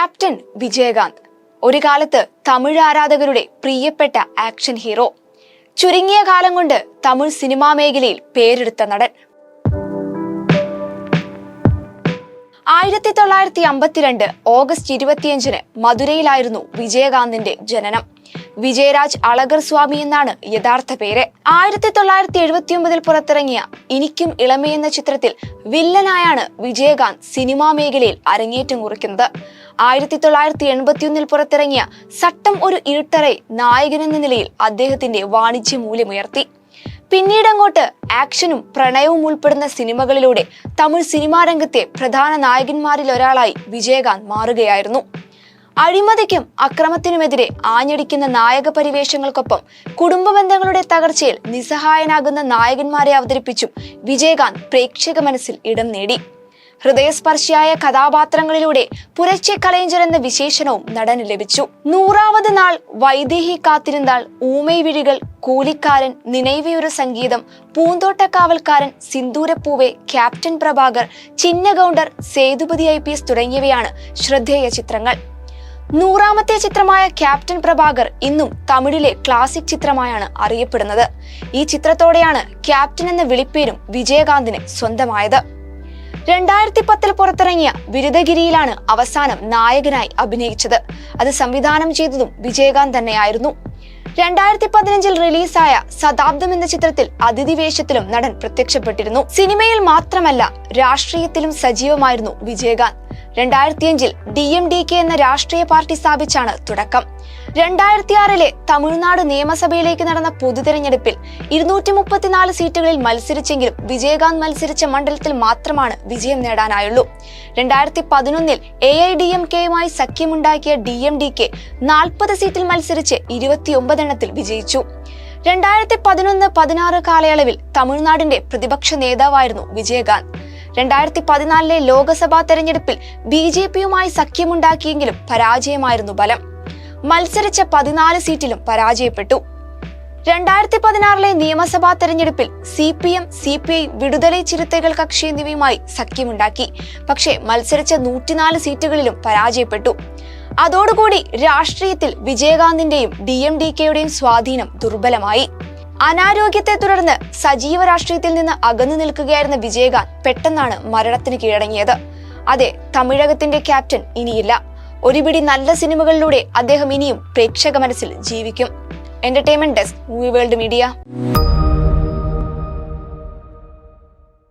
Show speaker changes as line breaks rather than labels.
Captain Vijayakanth ഒരു കാലത്ത് തമിഴ് ആരാധകരുടെ പ്രിയപ്പെട്ട ആക്ഷൻ ഹീറോ. ചുരുങ്ങിയ കാലം കൊണ്ട് തമിഴ് സിനിമാ മേഖലയിൽ പേരെടുത്ത നടൻ. ആയിരത്തി തൊള്ളായിരത്തി അമ്പത്തിരണ്ട് ഓഗസ്റ്റ് ഇരുപത്തിയഞ്ചിന് മധുരയിലായിരുന്നു വിജയകാന്തിന്റെ ജനനം. വിജയരാജ് അളഗർ സ്വാമി എന്നാണ് യഥാർത്ഥ പേര്. ആയിരത്തി തൊള്ളായിരത്തി എഴുപത്തി ഒമ്പതിൽ പുറത്തിറങ്ങിയ എനിക്കും ഇളമയെന്ന ചിത്രത്തിൽ വില്ലനായാണ് വിജയകാന്ത് സിനിമാ മേഖലയിൽ അരങ്ങേറ്റം കുറിക്കുന്നത്. ആയിരത്തി തൊള്ളായിരത്തി എൺപത്തിയൊന്നിൽ പുറത്തിറങ്ങിയ സട്ടം ഒരു ഇരുട്ടറെ നായകനെന്ന നിലയിൽ അദ്ദേഹത്തിന്റെ വാണിജ്യ മൂല്യമുയർത്തി. പിന്നീട് അങ്ങോട്ട് ആക്ഷനും പ്രണയവും ഉൾപ്പെടുന്ന സിനിമകളിലൂടെ തമിഴ് സിനിമാ രംഗത്തെ പ്രധാന നായകന്മാരിൽ ഒരാളായി വിജയകാന്ത് മാറുകയായിരുന്നു. അഴിമതിക്കും അക്രമത്തിനുമെതിരെ ആഞ്ഞടിക്കുന്ന നായക പരിവേഷങ്ങൾക്കൊപ്പം കുടുംബ ബന്ധങ്ങളുടെ തകർച്ചയിൽ നിസ്സഹായനാകുന്ന നായകന്മാരെ അവതരിപ്പിച്ചും വിജയകാന്ത് പ്രേക്ഷക മനസ്സിൽ ഇടം നേടി. ഹൃദയസ്പർശിയായ കഥാപാത്രങ്ങളിലൂടെ പുരച്ചെ കളയഞ്ചർ എന്ന വിശേഷണവും നടന് ലഭിച്ചു. നൂറാവത് നാൾ Vaidehi കാത്തിരുന്നാൾ ഊമൈ Vizhigal Koolikkaran Ninaivayoru Sangeetham Poonthottakavalkaran Sindhoorappoove captain Prabhakar Chinna Gounder Sethupathi I P S തുടങ്ങിയവയാണ് ശ്രദ്ധേയ ചിത്രങ്ങൾ. നൂറാമത്തെ ചിത്രമായ ക്യാപ്റ്റൻ പ്രഭാകർ ഇന്നും തമിഴിലെ ക്ലാസിക് ചിത്രമായാണ് അറിയപ്പെടുന്നത്. ഈ ചിത്രത്തോടെയാണ് ക്യാപ്റ്റൻ എന്ന വിളിപ്പേരും വിജയകാന്തിന് സ്വന്തമായത്. രണ്ടായിരത്തി പത്തിൽ പുറത്തിറങ്ങിയ ബിരുദഗിരിയിലാണ് അവസാനം നായകനായി അഭിനയിച്ചത്. അത് സംവിധാനം ചെയ്തതും വിജയകാന്ത് തന്നെയായിരുന്നു. രണ്ടായിരത്തി പതിനഞ്ചിൽ റിലീസായ ശതാബ്ദം എന്ന ചിത്രത്തിൽ അതിഥി വേഷത്തിലും നടൻ പ്രത്യക്ഷപ്പെട്ടിരുന്നു. സിനിമയിൽ മാത്രമല്ല രാഷ്ട്രീയത്തിലും സജീവമായിരുന്നു വിജയകാന്ത്. രണ്ടായിരത്തിയഞ്ചിൽ ഡി എം ഡി കെ എന്ന രാഷ്ട്രീയ പാർട്ടി സ്ഥാപിച്ചാണ് തുടക്കം. രണ്ടായിരത്തി ആറിലെ തമിഴ്നാട് നിയമസഭയിലേക്ക് നടന്ന പൊതുതെരഞ്ഞെടുപ്പിൽ ഇരുന്നൂറ്റി മുപ്പത്തിനാല് സീറ്റുകളിൽ മത്സരിച്ചെങ്കിലും വിജയകാന്ത് മത്സരിച്ച മണ്ഡലത്തിൽ മാത്രമാണ് വിജയം നേടാനായുള്ളൂ. രണ്ടായിരത്തി പതിനൊന്നിൽ എ ഐ ഡി എം കെയുമായി സഖ്യമുണ്ടാക്കിയ ഡി എം ഡി കെ നാൽപ്പത് സീറ്റിൽ മത്സരിച്ച് ഇരുപത്തിയൊമ്പതെണ്ണത്തിൽ വിജയിച്ചു. രണ്ടായിരത്തി പതിനൊന്ന് പതിനാറ് കാലയളവിൽ തമിഴ്നാടിന്റെ പ്രതിപക്ഷ നേതാവായിരുന്നു വിജയകാന്ത്. രണ്ടായിരത്തി പതിനാലിലെ ലോക്സഭാ തെരഞ്ഞെടുപ്പിൽ ബി ജെ പിയുമായി സഖ്യമുണ്ടാക്കിയെങ്കിലും പരാജയമായിരുന്നു ഫലം മത്സരിച്ച പതിനാല് സീറ്റിലും പരാജയപ്പെട്ടു. രണ്ടായിരത്തി പതിനാറിലെ നിയമസഭാ തെരഞ്ഞെടുപ്പിൽ C P M C P I Viduthalai Chiruthaigal Katchi എന്നിവയുമായി സഖ്യമുണ്ടാക്കി. പക്ഷേ മത്സരിച്ച നൂറ്റിനാല് സീറ്റുകളിലും പരാജയപ്പെട്ടു. അതോടുകൂടി രാഷ്ട്രീയത്തിൽ വിജയകാന്തിന്റെയും ഡി എം ഡി കെയുടെയും സ്വാധീനം ദുർബലമായി. അനാരോഗ്യത്തെ തുടർന്ന് സജീവ രാഷ്ട്രീയത്തിൽ നിന്ന് അകന്നു നിൽക്കുകയായിരുന്ന വിജയകാന്ത് പെട്ടെന്നാണ് മരണത്തിന് കീഴടങ്ങിയത്. അതെ തമിഴകത്തിന്റെ ക്യാപ്റ്റൻ ഇനിയില്ല. ഒരുപിടി നല്ല സിനിമകളിലൂടെ അദ്ദേഹം ഇനിയും പ്രേക്ഷക മനസ്സിൽ ജീവിക്കും. Entertainment desk movie world media